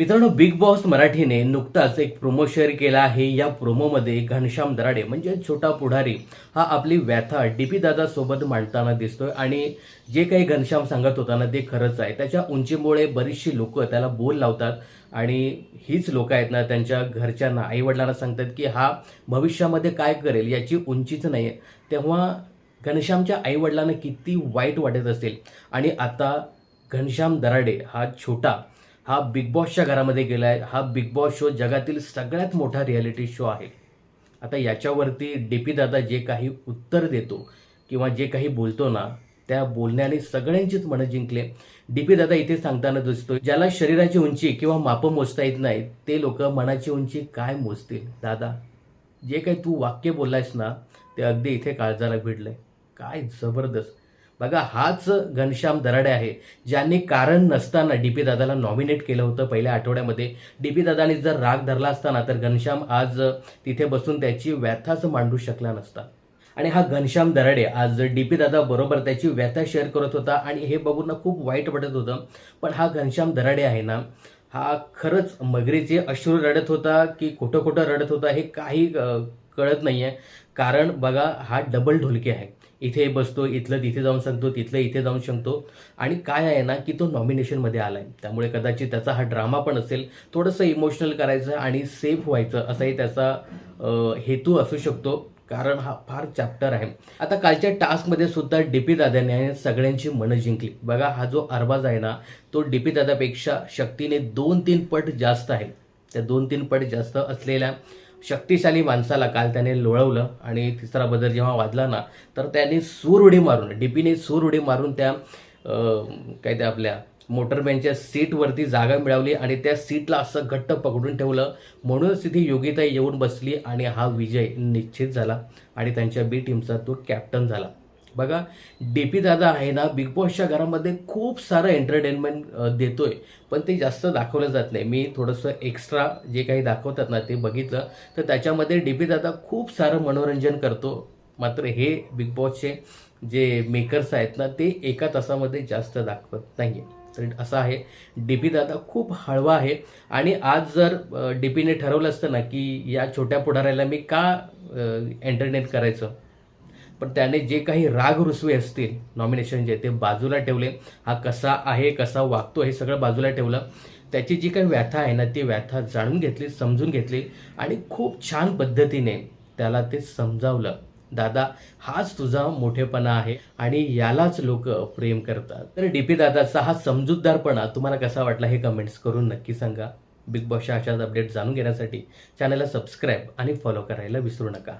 मित्रांनो big boss मराठीने नुकताच एक प्रोमो शेअर केला आहे. या प्रोमोमध्ये घनश्याम दराडे म्हणजे छोटा पुढारी हा आपली व्यथा डीपी पी दादासोबत मांडताना दिसतोय. आणि जे काही घनश्याम सांगत होता ना ते खरंच आहे. त्याच्या उंचीमुळे बरीचशी लोक त्याला बोल लावतात. आणि हीच लोक आहेत ना त्यांच्या घरच्यांना आईवडिलांना सांगतात की हा भविष्यामध्ये काय करेल? याची उंचीच नाही आहे तेव्हा घनश्यामच्या आईवडिलांना किती वाईट वाटत असेल. आणि आता घनश्याम दराडे हा छोटा हा बिग बॉसच्या घरामध्ये गेला आहे हा बिग बॉस शो जगातील सगळ्यात मोठा रियालिटी शो आहे. आता याच्यावरती डी पी दादा जे काही उत्तर देतो किंवा जे काही बोलतो ना त्या बोलण्याने सगळ्यांचीच मनं जिंकले. डी पी दादा इथे सांगताना दिसतो ज्याला शरीराची उंची किंवा मापं मोजता येत नाही ते लोक मनाची उंची काय मोजतील? दादा जे काही तू वाक्य बोललायस ना ते अगदी इथे काळजाला भिडलंय. काय जबरदस्त. बघा हाच घनश्याम दराडे आहे ज्यांनी कारण नसताना डी पी दादाला नॉमिनेट केलं होतं पहिल्या आठवड्यामध्ये. डी पी दादाने जर राग धरला असताना तर घनश्याम आज तिथे बसून त्याची व्यथाच मांडू शकला नसता. आणि हा घनश्याम दराडे आज डी पी दादा बरोबर त्याची व्यथा शेअर करत होता आणि हे बघून खूप वाईट वाटत होतं. पण हा घनश्याम दराडे आहे ना हा खरंच मगरीचे अश्रू रडत होता की खोटं खोटं रडत होता हे काही कळत नाही आहे कारण बघा हा डबल ढोलकी आहे. इथे बसतो इथलं तिथे जाऊन सांगतो तिथलं इथे जाऊन सांगतो. आणि काय आहे ना की तो नॉमिनेशनमध्ये आला आहे त्यामुळे कदाचित त्याचा हा ड्रामा पण असेल. थोडंसं इमोशनल करायचं आणि सेफ व्हायचं असाही त्याचा हेतू असू शकतो. कारण हा फार चॅप्टर आहे. आता कालच्या टास्कमध्ये सुद्धा डी पी दादाने सगळ्यांची मनं जिंकली. बघा हा जो अरबाज आहे ना तो डी पी दादापेक्षा शक्तीने दोन तीन पट जास्त आहे. त्या दोन तीन पट जास्त असलेल्या शक्तिशाली माणसाला काल त्याने लोळवलं आणि तिसरा बदल जेव्हा वाजला ना तर त्याने सूर उडी मारून डीपीने सूर उडी मारून त्या काय त्या आपल्या मोटरमॅनच्या सीटवरती जागा मिळवली आणि त्या सीटला असं घट्ट पकडून ठेवलं. म्हणूनच तिथे योगिता येऊन बसली आणि हा विजय निश्चित झाला आणि त्यांच्या बी टीमचा तो कॅप्टन झाला. बघा डी पी दादा आहे ना बिग बॉसच्या घरामध्ये खूप सारं एंटरटेनमेंट देतोय. पण ते जास्त दाखवलं जात नाही. मी थोडंसं एक्स्ट्रा जे काही दाखवतात ना ते बघितलं. तर त्याच्यामध्ये डी पी दादा खूप सारं मनोरंजन करतो. मात्र हे बिग बॉसचे जे मेकर्स आहेत ना ते एका तासामध्ये जास्त दाखवत नाही तर असं आहे. डी पी दादा खूप हळवा आहे. आणि आज जर डी पीने ठरवलं असतं ना की या छोट्या पुढाऱ्याला मी का एंटरटेन करायचं? पण त्याने जे काही राग रुसवे असतील नॉमिनेशन जे ते बाजूला ठेवले. हा कसा आहे कसा वागतो हे सगळं बाजूला ठेवलं. त्याची जी काही व्यथा आहे ना ती व्यथा जाणून घेतली समजून घेतली. आणि खूप छान पद्धतीने त्याला ते समजावलं. दादा हाच तुझा मोठेपणा आहे आणि यालाच लोक प्रेम करतात. तर डी पी दादाचा हा समजूतदारपणा तुम्हाला कसा वाटला हे कमेंट्स करून नक्की सांगा. बिग बॉसच्या अशाच अपडेट जाणून घेण्यासाठी चॅनलला सबस्क्राईब आणि फॉलो करायला विसरू नका.